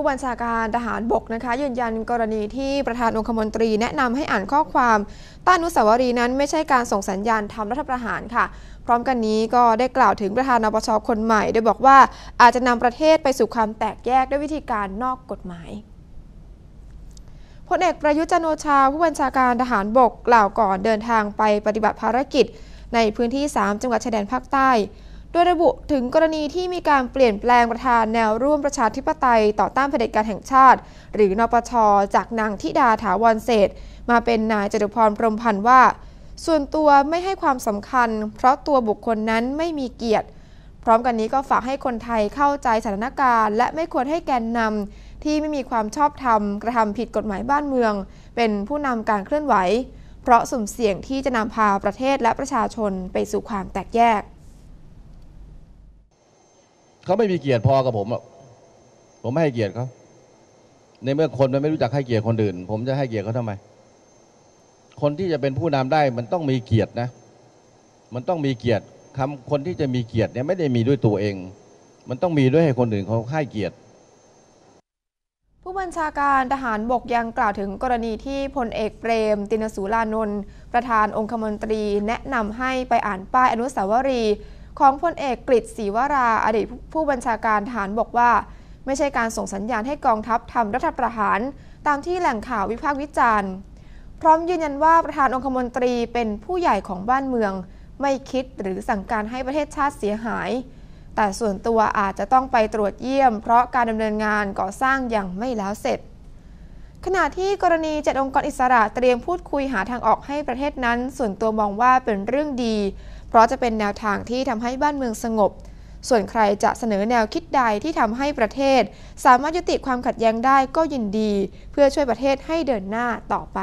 ผู้บัญชาการทหารบกนะคะยืนยันกรณีที่ประธานองคมนตรีแนะนำให้อ่านข้อความต้านนุสาวรีย์นั้นไม่ใช่การส่งสัญญาณทำรัฐประหารค่ะ พร้อมกันนี้ก็ได้กล่าวถึงประธานนปชคนใหม่ โดยบอกว่าอาจจะนำประเทศไปสู่ความแตกแยกด้วยวิธีการนอกกฎหมายพลเอกประยุทธ์จันโอชา ผู้บัญชาการทหารบกกล่าวก่อนเดินทางไปปฏิบัติภารกิจ ในพื้นที่ 3 จังหวัดชายแดนภาคใต้ โดยระบุถึงกรณีที่มีการเปลี่ยนแปลงประธานแนวร่วมประชาธิปไตยต่อต้านเผด็จการแห่งชาติ หรือนปช จากนางธิดาถาวรเศษมาเป็นนายจตุพรพรมพันธ์ว่า ส่วนตัวไม่ให้ความสำคัญ เพราะตัวบุคคลนั้นไม่มีเกียรติ พร้อมกันนี้ก็ฝากให้คนไทยเข้าใจสถานการณ์ และไม่ควรให้แกนนำที่ไม่มีความชอบธรรม กระทำผิดกฎหมายบ้านเมือง เป็นผู้นำการเคลื่อนไหว เพราะสุ่มเสี่ยงที่จะนำพาประเทศและประชาชนไปสู่ความแตกแยก เขาไม่มีเกียรติพอกับผมหรอกผมไม่ให้เกียรติเขาในเมื่อคนมันไม่รู้จักให้เกียรติคนอื่น ผมจะให้เกียรติเขาทำไม คนที่จะเป็นผู้นำได้มันต้องมีเกียรตินะ มันต้องมีเกียรติคำคนที่จะมีเกียรติเนี่ยไม่ได้มีด้วยตัวเอง มันต้องมีด้วยให้คนอื่นเขาให้เกียรติผู้บัญชาการทหารบกยังกล่าวถึงกรณีที่พลเอกเปรม ตินสูลานนท์ประธานองคมนตรี แนะนำให้ไปอ่านป้ายอนุสาวรีย์ ของพลเอกกฤษศรีวราอดีตผู้บัญชาการทหารบอกว่า ไม่ใช่การส่งสัญญาณให้กองทัพทำรัฐประหาร ตามที่แหล่งข่าววิพากษ์วิจารณ์ พร้อมยืนยันว่าประธานองคมนตรีเป็นผู้ใหญ่ของบ้านเมือง ไม่คิดหรือสั่งการให้ประเทศชาติเสียหาย แต่ส่วนตัวอาจจะต้องไปตรวจเยี่ยม เพราะการดำเนินงานก่อสร้างยังไม่แล้วเสร็จ ขณะที่กรณีเจ็ดองค์กรอิสระเตรียมพูดคุยหาทางออกให้ประเทศนั้น ส่วนตัวมองว่าเป็นเรื่องดี เพราะจะเป็นแนวทางที่ทำให้บ้านเมืองสงบ ส่วนใครจะเสนอแนวคิดใดที่ทำให้ประเทศ สามารถยุติความขัดแย้งได้ก็ยินดี เพื่อช่วยประเทศให้เดินหน้าต่อไป